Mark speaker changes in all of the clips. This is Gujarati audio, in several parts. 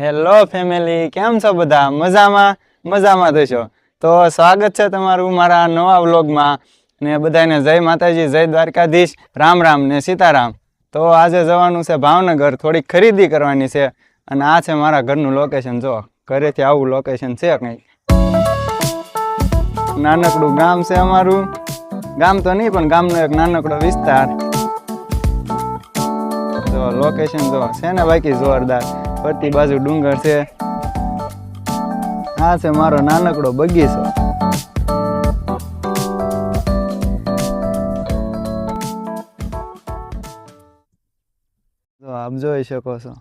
Speaker 1: હેલો ફેમિલી કેમ છો બધા? મજામાં? મજામાં થશો તો સ્વાગત છે તમારું મારા નવા વ્લોગમાં. ને બધાને જય માતાજી, જય દ્વારકાધીશ. રામ રામ ને સીતારામ. તો આજે જવાનું છે ભાવનગર. થોડીક ખરીદી કરવાની છે. અને આ છે મારા ઘરનું લોકેશન જો, ઘરેથી આવું લોકેશન છે કંઈક. નાનકડું ગામ છે અમારું. ગામ તો નહીં, પણ ગામનો એક નાનકડો વિસ્તાર. જો લોકેશન જો, છે ને બાકી જોરદાર. ફરતી બાજુ ડુંગર છે. આ છે મારો નાનકડો બગીચો. આપ જોઈ શકો છો.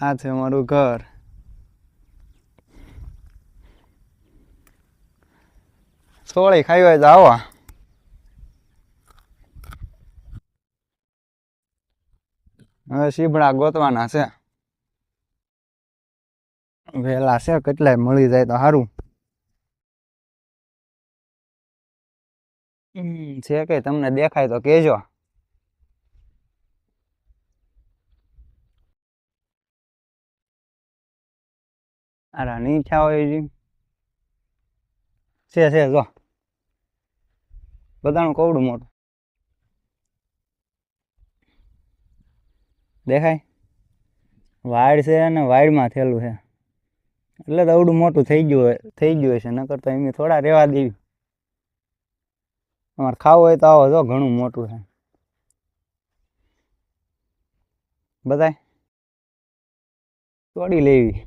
Speaker 1: આ છે મારું ઘર. સોળી ખાઈ હોય તો આવો. હવે સીભડા ગોતવાના છે. વેલા છે, કેટલાય મળી જાય તો સારું છે કે તમને દેખાય તો કેજો અરે નહીં હોય છે છે, જો. બધાનું કવડું મોટું. દેખાય? વાડ છે અને વાડમાં થયેલું છે. એટલે તો અવડું મોટું થઈ ગયું થઈ ગયું હશે, નકર તો એમ થોડા રહેવા દેવી. અમારે ખાવું હોય તો આવો જો, ઘણું મોટું છે. બધાય? તોડી લેવી.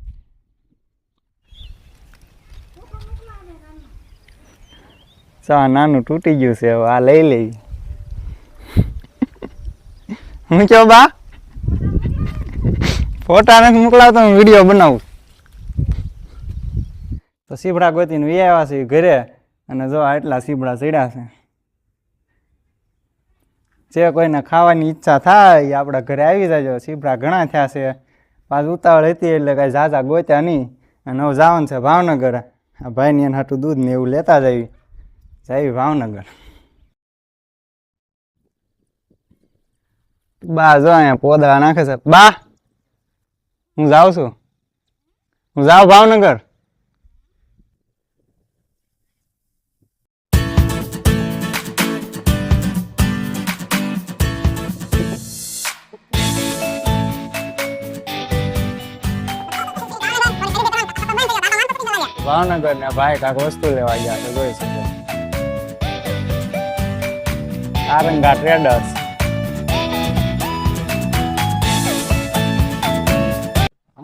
Speaker 1: ચા નાનું તૂટી ગયું છે આ લઈ લેવી. હું કયો બા? ફોટા નથી મોકલાવતો, હું વીડિયો બનાવું. તો સીભડા ગોતીને વી આવ્યા છે ઘરે, અને જો આટલા સીભડા ચડ્યા છે. જે કોઈને ખાવાની ઈચ્છા થાય આપણા ઘરે આવી જાજો. સીભડા ઘણા થયા છે. પાછું ઉતાવળ હતી એટલે કાંઈ ઝાઝા ગોત્યા નહીં. અને હવે જવાનું છે ભાવનગર. આ ભાઈની એને હાટું દૂધ ને એવું લેતા જાવી. જઈ ભાવનગર. બા, જો અહીંયા પોદળા નાખે છે. બા! હું જાઉં છું. હું જાઉં ભાવનગર. ભાવનગર ને ભાઈ કાંઈક વસ્તુ લેવા ગયા છે, જોઈ શકો. આરંગા ટ્રેડર્સ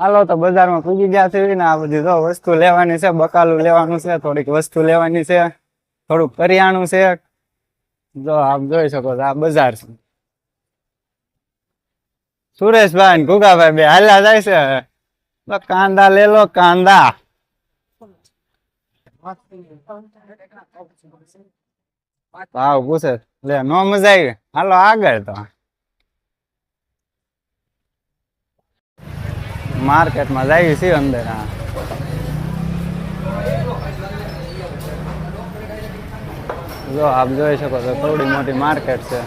Speaker 1: હાલો, તો બજારમાં પૂજી ગયા છે ને આ બધી તો વસ્તુ લેવાની છે, બકાલું લેવાનું છે, થોડીક વસ્તુ લેવાની છે, થોડુંક કરિયાણું છે. જો આપ જોઈ શકો છો, આ બજાર છે. સુરેશભાઈ ને ગુગાભાઈ બે હાલ્યા જાય છે. કાંદા લે લો, કાંદા. ભાવ પૂછે. લે, નો મજા આવી. હાલો, આગળ તો. માર્કેટમાં જાય છે અંદર હા. જો આપ જોઈ શકો છો થોડી મોટી માર્કેટ છે.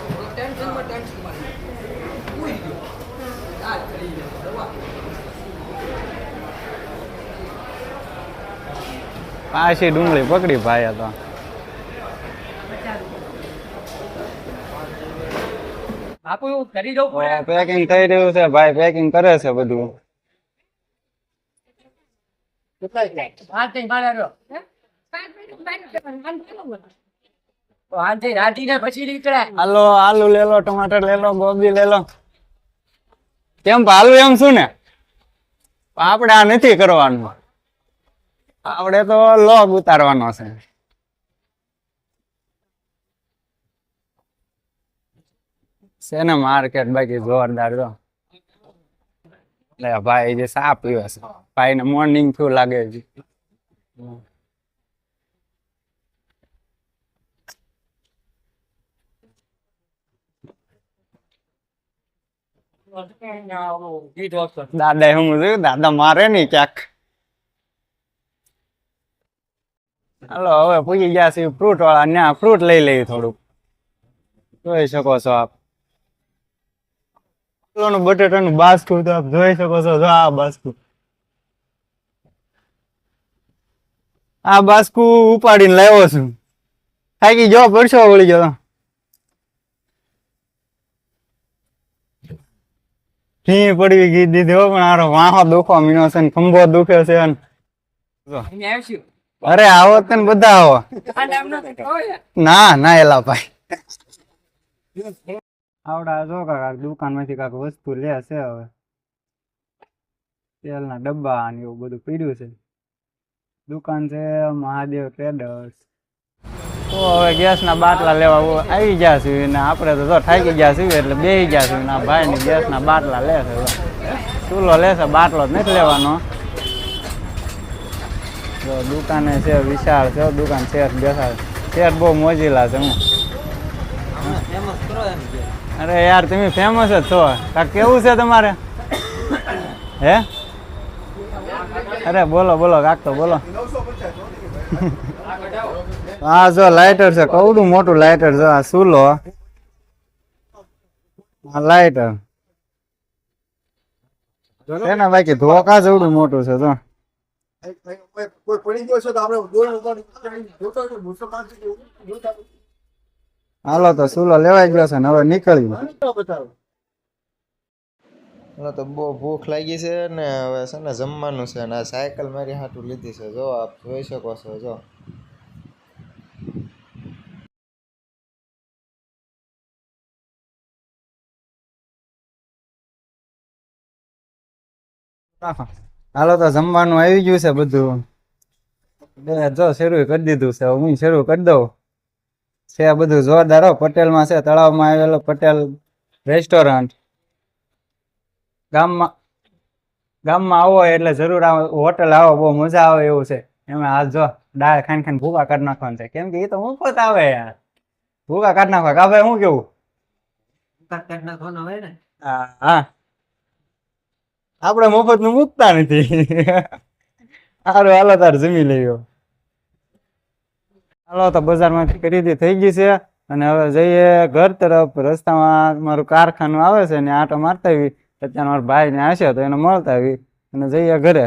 Speaker 1: પાછી ડુંગળી પકડી ભાઈ તો.
Speaker 2: બાપુ કરી જવું
Speaker 1: પેકિંગ થઈ રહ્યું છે ભાઈ પેકિંગ કરે છે બધું. હાલો આલુ લેલો ટમાટર લેલો ગોબી લે લો. કેમ આલુ એમ શું ને? આપણે આ નથી કરવાનું. આપણે તો લોગ ઉતારવાનો છે. છે ને માર્કેટ બાકી જોરદાર જો. લે ભાઈ જે સા પીવે છે. ભાઈ ને મોર્નિંગ થયું લાગે છે. દાદા હું જોયું દાદા મારે નહીં ક્યાંક. હાલો હવે પૂછી ગયા છે ફ્રૂટ વાળા ત્યાં ફ્રૂટ લઈ લઈએ થોડુંક. જોઈ શકો છો આપ. ઓલું બટેટાનું બાસ્કું તો આપ જોઈ શકો છો. જો આ બાસ્કું આ બાસ્કુ ઉપાડીને લાવ્યો છું. થાકી જો પડશો વળી ગયો. ઘી પડવી ગઈ દીધી હો પણ આરો વાહો દુખો મીનો છે ને ખંભો દુખે છે ને. અરે આવો તને બધા આવો. ના ના એલા ભાઈ. આવડા જો કાકા દુકાનમાંથી કાક વસ્તુ લે છે હવે. તેલના ડબ્બા ને એવું બધું પીડ્યું છે. દુકાન છે મહાદેવ ટ્રેડર્સ. તો હવે ગેસના બાટલા લેવા આવી ગયા છે ને આપણે તો થાકી ગયા છીએ એટલે બેસી ગયા છીએ ના ભાઈ ને ગેસના બાટલા લે છે. ચૂલો લેશે બાટલો જ નથી લેવાનો. જો દુકાને છે વિશાળ છે, દુકાન શેઠ બેસાડ. શેઠ બહુ મોજીલા છે હું અરે યાર તમે ફેમસ જ છો કેવું છે તમારે હે અરે બોલો બોલો કાક તો બોલો હા જો લાઇટર છે કવડું મોટું લાઇટર છે આ સુલો આ લાઇટર એના બાકી ધોકા જેવડું મોટું છે તો
Speaker 3: કોઈ પડી ગયો છે તો આપણે
Speaker 1: હાલો તો સુલો લેવાઈ ગયો છે ને હવે નીકળી
Speaker 3: બતાવો?
Speaker 4: મને તો બહુ ભૂખ લાગી છે ને હવે છે ને જમવાનું છે ને આ સાયકલ મારી હાટું લીધી છે. જો આપ જોઈ શકો છો જો.
Speaker 1: હાલો તો જમવાનું આવી ગયું છે બધું. બે જો શરૂ કરી દીધું છે. હું શરૂ કરી દઉં. છે બધું જોરદાર હો. પટેલમાં છે તળાવમાં આવેલો પટેલ રેસ્ટોરન્ટ ગામમાં ગામમાં આવો એટલે જરૂર આવો હોટલ આવો બહુ મજા આવે એવું છે. એમાં હાલ જો ડાળ ખાઈને ખાઈને ભૂકા કાઢી નાખવાનું છે. કેમ કે એ તો મુફત આવે યાર. ભૂકા કાઢ નાખવા. કા ભાઈ શું કેવું? હા હા. આપણે મફતનું મૂકતા નથી. સારું હાલો તાર જમી લેજો હાલો, તો બજારમાંથી ખરીદી થઈ ગઈ છે. અને હવે જઈએ ઘર તરફ. રસ્તામાં મારું કારખાનું આવે છે ને આટો મારતા આવી. અત્યારે મારા ભાઈ ને હશે તો એને મળતા આવી. અને જઈએ ઘરે.